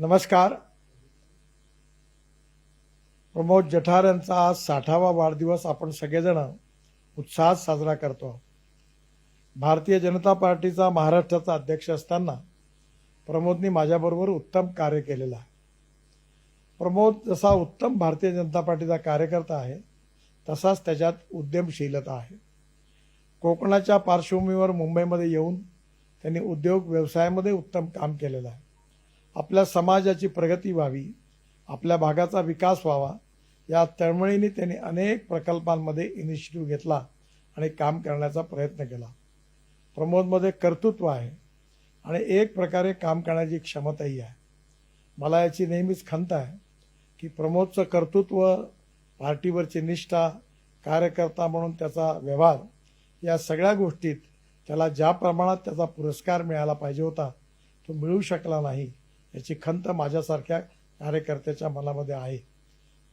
नमस्कार. प्रमोद जठार यांचा आज साठावा वाढदिवस आपण सगळेजण उत्साहात साजरा करतो. भारतीय जनता पार्टीचा महाराष्ट्राचा अध्यक्ष असताना प्रमोदनी माझ्याबरोबर उत्तम कार्य केलेलं आहे. प्रमोद जसा उत्तम भारतीय जनता पार्टीचा कार्यकर्ता आहे तसाच त्याच्यात उद्यमशीलता आहे. कोकणाच्या पार्श्वभूमीवर मुंबईमध्ये येऊन त्यांनी उद्योग व्यवसायामध्ये उत्तम काम केलेलं आहे. आपल्या समाजाची प्रगती व्हावी आपल्या भागाचा विकास व्हावा या तळमळीने त्यांनी अनेक प्रकल्पांमध्ये इनिशिएटिव्ह घेतला आणि काम करण्याचा प्रयत्न केला. प्रमोदमध्ये कर्तृत्व आहे आणि एक प्रकारे काम करण्याची क्षमताही आहे. मला याची नेहमीच खंत आहे की प्रमोदचं कर्तृत्व पार्टीवरची निष्ठा कार्यकर्ता म्हणून त्याचा व्यवहार या सगळ्या गोष्टीत त्याला ज्या प्रमाणात त्याचा पुरस्कार मिळाला पाहिजे होता तो मिळू शकला नाही. याची खंत माझ्यासारख्या कार्यकर्त्याच्या मनामध्ये आहे.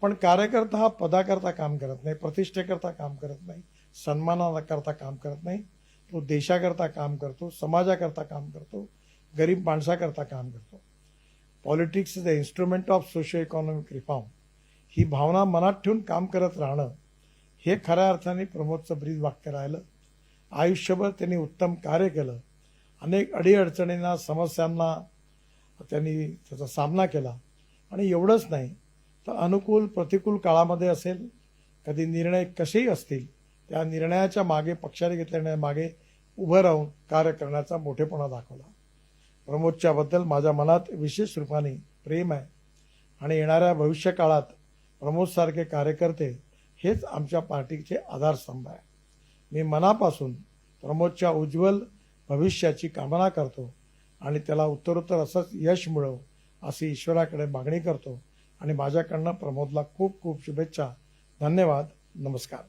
पण कार्यकर्ता हा पदाकरता काम करत नाही प्रतिष्ठेकरता काम करत नाही सन्मानाकरता काम करत नाही. तो देशाकरता काम करतो समाजाकरता काम करतो गरीब माणसाकरता काम करतो. Politics is the instrument of socio economic reform ही भावना मनात ठेवून काम करत राहणं हे खऱ्या अर्थाने प्रमोदचं ब्रीद वाक्य राहिलं. आयुष्यभर त्यांनी उत्तम कार्य केलं. अनेक अडीअडचणींना समस्यांना त्यांनी त्याचा सामना केला. आणि एवढंच नाही तर अनुकूल प्रतिकूल काळामध्ये असेल कधी निर्णय कसेही असतील त्या निर्णयाच्या मागे पक्षाने घेतलेल्या मागे उभं राहून कार्य करण्याचा मोठेपणा दाखवला. प्रमोदच्याबद्दल माझ्या मनात विशेष रूपाने प्रेम आहे. आणि येणाऱ्या भविष्य काळात प्रमोदसारखे कार्यकर्ते हेच आमच्या पार्टीचे आधारस्तंभ आहे. मी मनापासून प्रमोदच्या उज्ज्वल भविष्याची कामना करतो. आणि त्याला उत्तरोत्तर असंच यश मिळव अशी ईश्वराकडे मागणी करतो. आणि माझ्याकडनं प्रमोदला खूप खूप शुभेच्छा. धन्यवाद. नमस्कार.